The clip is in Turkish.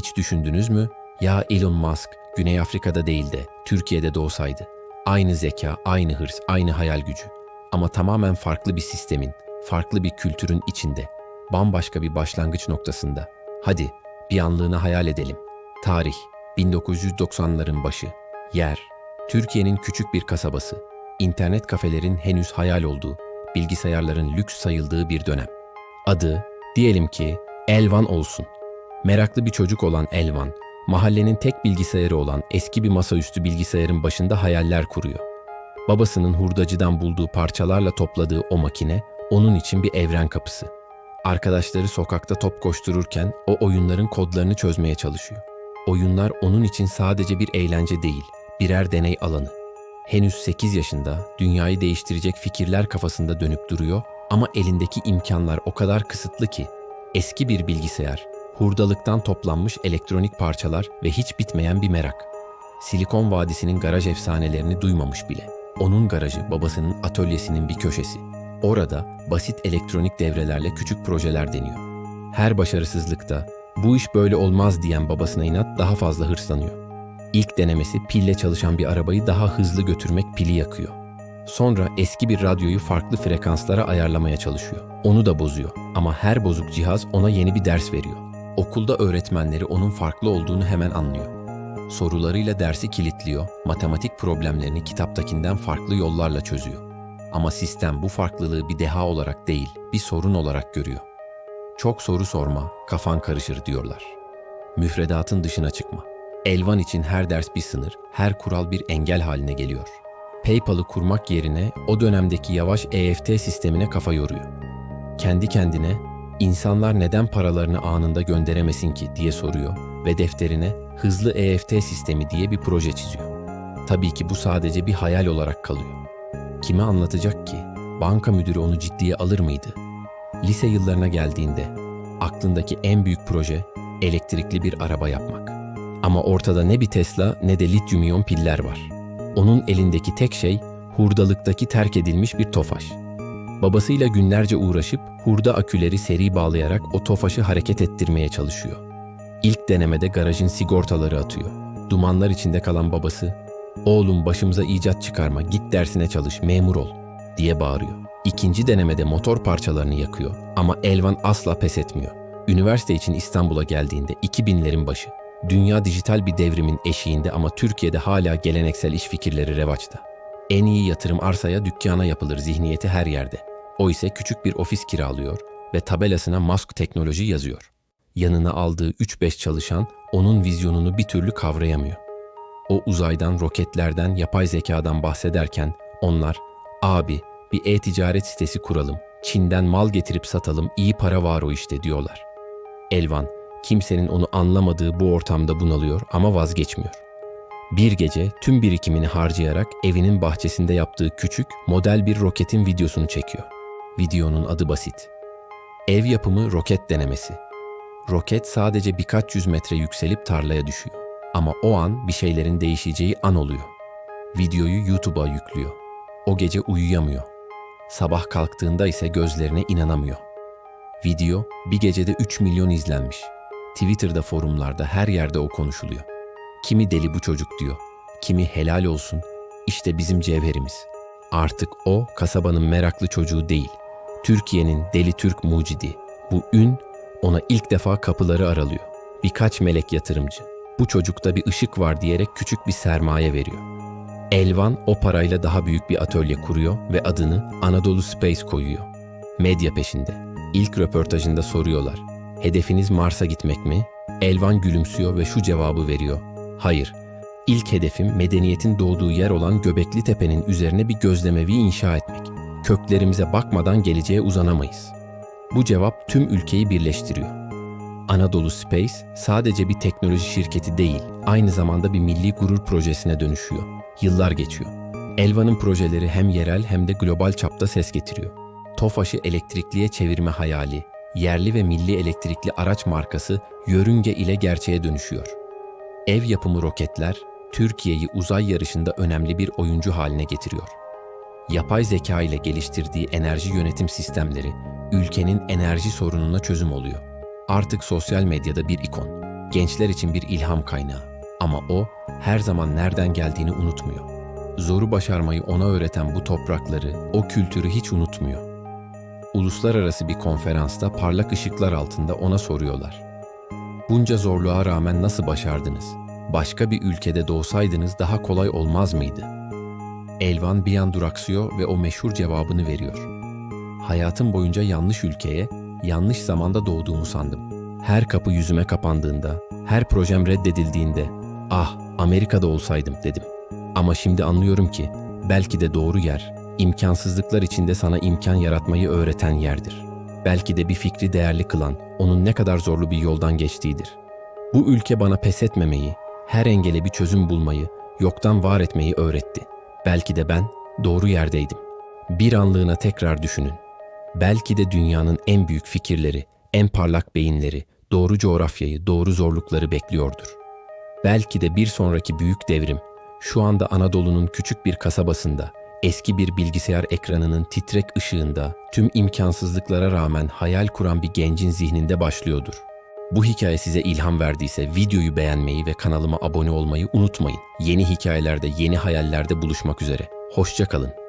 Hiç düşündünüz mü? Ya Elon Musk Güney Afrika'da değil de Türkiye'de doğsaydı. Aynı zeka, aynı hırs, aynı hayal gücü. Ama tamamen farklı bir sistemin, farklı bir kültürün içinde. Bambaşka bir başlangıç noktasında. Hadi bir anlığına hayal edelim. Tarih 1990'ların başı. Yer Türkiye'nin küçük bir kasabası. İnternet kafelerin henüz hayal olduğu, bilgisayarların lüks sayıldığı bir dönem. Adı diyelim ki Elvan olsun. Meraklı bir çocuk olan Elvan, mahallenin tek bilgisayarı olan eski bir masaüstü bilgisayarın başında hayaller kuruyor. Babasının hurdacıdan bulduğu parçalarla topladığı o makine onun için bir evren kapısı. Arkadaşları sokakta top koştururken o oyunların kodlarını çözmeye çalışıyor. Oyunlar onun için sadece bir eğlence değil, birer deney alanı. Henüz 8 yaşında dünyayı değiştirecek fikirler kafasında dönüp duruyor ama elindeki imkanlar o kadar kısıtlı ki eski bir bilgisayar, hurdalıktan toplanmış elektronik parçalar ve hiç bitmeyen bir merak. Silikon Vadisi'nin garaj efsanelerini duymamış bile. Onun garajı babasının atölyesinin bir köşesi. Orada basit elektronik devrelerle küçük projeler deniyor. Her başarısızlıkta bu iş böyle olmaz diyen babasına inat daha fazla hırslanıyor. İlk denemesi pille çalışan bir arabayı daha hızlı götürmek pili yakıyor. Sonra eski bir radyoyu farklı frekanslara ayarlamaya çalışıyor. Onu da bozuyor ama her bozuk cihaz ona yeni bir ders veriyor. Okulda öğretmenleri onun farklı olduğunu hemen anlıyor. Sorularıyla dersi kilitliyor, matematik problemlerini kitaptakinden farklı yollarla çözüyor. Ama sistem bu farklılığı bir deha olarak değil, bir sorun olarak görüyor. Çok soru sorma, kafan karışır diyorlar. Müfredatın dışına çıkma. Elvan için her ders bir sınır, her kural bir engel haline geliyor. PayPal'ı kurmak yerine o dönemdeki yavaş EFT sistemine kafa yoruyor. Kendi kendine insanlar neden paralarını anında gönderemesin ki diye soruyor ve defterine hızlı EFT sistemi diye bir proje çiziyor. Tabii ki bu sadece bir hayal olarak kalıyor. Kime anlatacak ki? Banka müdürü onu ciddiye alır mıydı? Lise yıllarına geldiğinde aklındaki en büyük proje elektrikli bir araba yapmak. Ama ortada ne bir Tesla ne de lityum iyon piller var. Onun elindeki tek şey hurdalıktaki terk edilmiş bir tofaş. Babasıyla günlerce uğraşıp hurda aküleri seri bağlayarak o tofaşı hareket ettirmeye çalışıyor. İlk denemede garajın sigortaları atıyor. Dumanlar içinde kalan babası, "Oğlum başımıza icat çıkarma, git dersine çalış, memur ol." diye bağırıyor. İkinci denemede motor parçalarını yakıyor ama Elvan asla pes etmiyor. Üniversite için İstanbul'a geldiğinde 2000'lerin başı. Dünya dijital bir devrimin eşiğinde ama Türkiye'de hala geleneksel iş fikirleri revaçta. En iyi yatırım arsaya, dükkana yapılır zihniyeti her yerde. O ise küçük bir ofis kiralıyor ve tabelasına Musk teknoloji yazıyor. Yanına aldığı 3-5 çalışan onun vizyonunu bir türlü kavrayamıyor. O uzaydan, roketlerden, yapay zekadan bahsederken onlar, abi bir e-ticaret sitesi kuralım, Çin'den mal getirip satalım, iyi para var o işte diyorlar. Elvan, kimsenin onu anlamadığı bu ortamda bunalıyor ama vazgeçmiyor. Bir gece tüm birikimini harcayarak evinin bahçesinde yaptığı küçük, model bir roketin videosunu çekiyor. Videonun adı basit. Ev yapımı roket denemesi. Roket sadece birkaç yüz metre yükselip tarlaya düşüyor. Ama o an bir şeylerin değişeceği an oluyor. Videoyu YouTube'a yüklüyor. O gece uyuyamıyor. Sabah kalktığında ise gözlerine inanamıyor. Video bir gecede 3 milyon izlenmiş. Twitter'da, forumlarda her yerde o konuşuluyor. Kimi deli bu çocuk diyor. Kimi helal olsun. İşte bizim cevherimiz. Artık o kasabanın meraklı çocuğu değil. Türkiye'nin deli Türk mucidi. Bu ün ona ilk defa kapıları aralıyor. Birkaç melek yatırımcı. Bu çocukta bir ışık var diyerek küçük bir sermaye veriyor. Elvan o parayla daha büyük bir atölye kuruyor ve adını Anadolu Space koyuyor. Medya peşinde. İlk röportajında soruyorlar. Hedefiniz Mars'a gitmek mi? Elvan gülümsüyor ve şu cevabı veriyor. Hayır. İlk hedefim medeniyetin doğduğu yer olan Göbekli Tepe'nin üzerine bir gözlemevi inşa etmek. Köklerimize bakmadan geleceğe uzanamayız. Bu cevap tüm ülkeyi birleştiriyor. Anadolu Space sadece bir teknoloji şirketi değil, aynı zamanda bir milli gurur projesine dönüşüyor. Yıllar geçiyor. Elvan'ın projeleri hem yerel hem de global çapta ses getiriyor. TOFAŞ'ı elektrikliye çevirme hayali, yerli ve milli elektrikli araç markası yörünge ile gerçeğe dönüşüyor. Ev yapımı roketler, Türkiye'yi uzay yarışında önemli bir oyuncu haline getiriyor. Yapay zeka ile geliştirdiği enerji yönetim sistemleri, ülkenin enerji sorununa çözüm oluyor. Artık sosyal medyada bir ikon. gençler için bir ilham kaynağı. Ama o her zaman nereden geldiğini unutmuyor. Zoru başarmayı ona öğreten bu toprakları, o kültürü hiç unutmuyor. Uluslararası bir konferansta parlak ışıklar altında ona soruyorlar. Bunca zorluğa rağmen nasıl başardınız? Başka bir ülkede doğsaydınız daha kolay olmaz mıydı? Elvan bir an duraksıyor ve o meşhur cevabını veriyor. Hayatım boyunca yanlış ülkeye, yanlış zamanda doğduğumu sandım. Her kapı yüzüme kapandığında, her projem reddedildiğinde, ah Amerika'da olsaydım dedim. Ama şimdi anlıyorum ki belki de doğru yer, imkansızlıklar içinde sana imkan yaratmayı öğreten yerdir. Belki de bir fikri değerli kılan, onun ne kadar zorlu bir yoldan geçtiğidir. Bu ülke bana pes etmemeyi, her engele bir çözüm bulmayı, yoktan var etmeyi öğretti. Belki de ben doğru yerdeydim. Bir anlığına tekrar düşünün. Belki de dünyanın en büyük fikirleri, en parlak beyinleri, doğru coğrafyayı, doğru zorlukları bekliyordur. Belki de bir sonraki büyük devrim, şu anda Anadolu'nun küçük bir kasabasında, eski bir bilgisayar ekranının titrek ışığında, tüm imkansızlıklara rağmen hayal kuran bir gencin zihninde başlıyordur. Bu hikaye size ilham verdiyse videoyu beğenmeyi ve kanalıma abone olmayı unutmayın. Yeni hikayelerde, yeni hayallerde buluşmak üzere. Hoşça kalın.